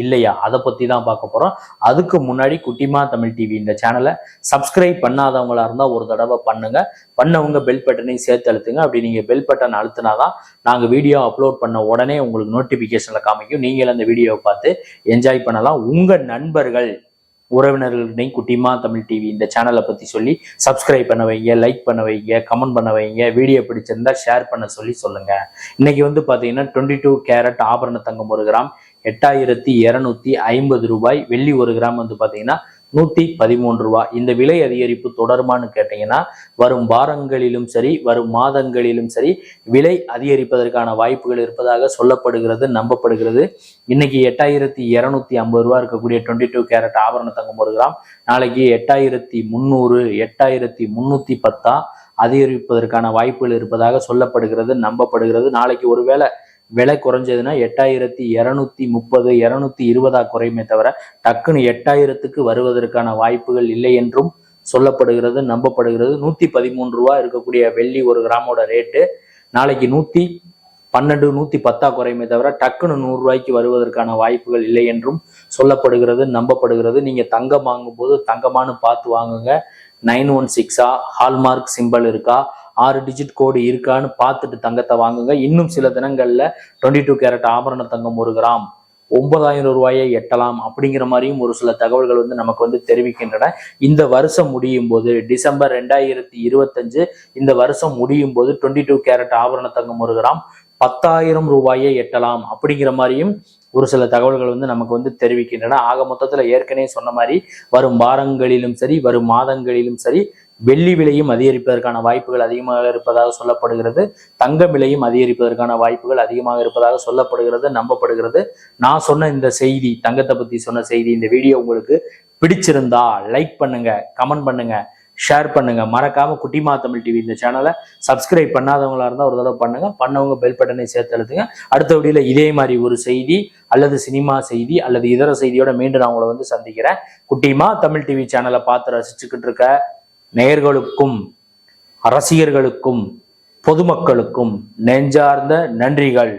இல்லையா? அதை பத்தி தான் பார்க்க போறோம். அதுக்கு முன்னாடி குட்டிமா தமிழ் டிவி இந்த சேனலை சப்ஸ்கிரைப் பண்ணாதவங்களா இருந்தா ஒரு தடவை பண்ணுங்க. பண்ணவங்க பெல் பட்டனையும் சேர்த்து அழுத்துங்க. அப்படி நீங்க பெல் பட்டன் அழுத்தினாதான் நாங்க வீடியோ அப்லோட் பண்ண உடனே உங்களுக்கு நோட்டிபிகேஷன்ல காமிக்கும். நீங்களும் அந்த வீடியோவை பார்த்து என்ஜாய் பண்ணலாம். உங்க நண்பர்கள் உறவினர்களையும் குட்டிமா தமிழ் டிவி இந்த சேனலை பத்தி சொல்லி சப்ஸ்கிரைப் பண்ண வைங்க லைக் பண்ண வைங்க கமெண்ட் பண்ண வைங்க வீடியோ பிடிச்சிருந்தா ஷேர் பண்ண சொல்லி சொல்லுங்க. இன்னைக்கு வந்து பாத்தீங்கன்னா டுவெண்ட்டி டூ கேரட் ஆபரண தங்கம் ஒரு கிராம் எட்டாயிரத்தி இருநூத்தி ஐம்பது ரூபாய். வெள்ளி ஒரு கிராம் வந்து பார்த்தீங்கன்னா நூத்தி பதிமூன்று ரூபாய். இந்த விலை அதிகரிப்பு தொடருமான்னு கேட்டீங்கன்னா வரும் வாரங்களிலும் சரி வரும் மாதங்களிலும் சரி விலை அதிகரிப்பதற்கான வாய்ப்புகள் இருப்பதாக சொல்லப்படுகிறது நம்பப்படுகிறது. இன்னைக்கு எட்டாயிரத்தி இருநூத்தி ஐம்பது ரூபா இருக்கக்கூடிய டுவெண்ட்டி டூ கேரட் ஆபரண தங்கம் ஒரு கிராம். நாளைக்கு எட்டாயிரத்தி முந்நூறு எட்டாயிரத்தி முன்னூத்தி பத்தா அதிகரிப்பதற்கான வாய்ப்புகள் இருப்பதாக சொல்லப்படுகிறது நம்பப்படுகிறது. நாளைக்கு ஒருவேளை விலை குறைஞ்சதுன்னா எட்டாயிரத்தி இரநூத்தி முப்பது இரநூத்தி இருபதா குறையுமே தவிர டக்குன்னு எட்டாயிரத்துக்கு வருவதற்கான வாய்ப்புகள் இல்லை என்றும் சொல்லப்படுகிறது நம்பப்படுகிறது. நூத்தி பதிமூன்று ரூபா இருக்கக்கூடிய வெள்ளி ஒரு கிராமோட ரேட்டு நாளைக்கு நூத்தி பன்னெண்டு நூத்தி பத்தா குறையுமே தவிர டக்குன்னு நூறு ரூபாய்க்கு வருவதற்கான வாய்ப்புகள் இல்லை என்றும் சொல்லப்படுகிறது நம்பப்படுகிறது. நீங்க தங்கம் வாங்கும்போது தங்கமானு பார்த்து வாங்குங்க. நைன் ஒன் சிக்ஸா ஹால்மார்க் சிம்பிள் இருக்கா? ஆறு டிஜிட் கோடு இருக்கான்னு பார்த்துட்டு தங்கத்தை வாங்குங்க. இன்னும் சில தினங்கள்ல டுவெண்ட்டி டூ கேரட் ஆபரண தங்கம் ஒரு கிராம் ஒன்பதாயிரம் ரூபாயை எட்டலாம் அப்படிங்கிற மாதிரியும் ஒரு சில தகவல்கள் வந்து நமக்கு வந்து தெரிவிக்கின்றன. இந்த வருஷம் முடியும் போது டிசம்பர் ரெண்டாயிரத்தி இருபத்தஞ்சு இந்த வருஷம் முடியும் போது டுவெண்ட்டி டூ கேரட் ஆபரண தங்கம் ஒரு கிராம் பத்தாயிரம் ரூபாயை எட்டலாம் அப்படிங்கிற மாதிரியும் ஒரு சில தகவல்கள் வந்து நமக்கு வந்து தெரிவிக்கின்றன. ஆக மொத்தத்தில் ஏற்கனவே சொன்ன மாதிரி வரும் வாரங்களிலும் சரி வரும் மாதங்களிலும் சரி வெள்ளி விலையும் அதிகரிப்பதற்கான வாய்ப்புகள் அதிகமாக இருப்பதாக சொல்லப்படுகிறது. தங்க விலையும் அதிகரிப்பதற்கான வாய்ப்புகள் அதிகமாக இருப்பதாக சொல்லப்படுகிறது நம்பப்படுகிறது. நான் சொன்ன இந்த செய்தி தங்கத்தை பற்றி சொன்ன செய்தி இந்த வீடியோ உங்களுக்கு பிடிச்சிருந்தா லைக் பண்ணுங்க கமெண்ட் பண்ணுங்க. ஷேர் பண்ணுங்க. மறக்காம குட்டிமா தமிழ் டிவி இந்த சேனலை சப்ஸ்கிரைப் பண்ணாதவங்களா இருந்தால் ஒரு தடவை பண்ணுங்க. பண்ணவங்க பெல் பட்டனை சேர்த்து எழுதுங்க அடுத்த வீடியோல இதே மாதிரி ஒரு செய்தி அல்லது சினிமா செய்தி அல்லது இதர செய்தியோட மீண்டும் நான் உங்களை வந்து சந்திக்கிறேன். குட்டிமா தமிழ் டிவி சேனலை பார்த்து ரசிச்சுக்கிட்டு இருக்க நேயர்களுக்கும் அரசியர்களுக்கும் பொதுமக்களுக்கும் நெஞ்சார்ந்த நன்றிகள்.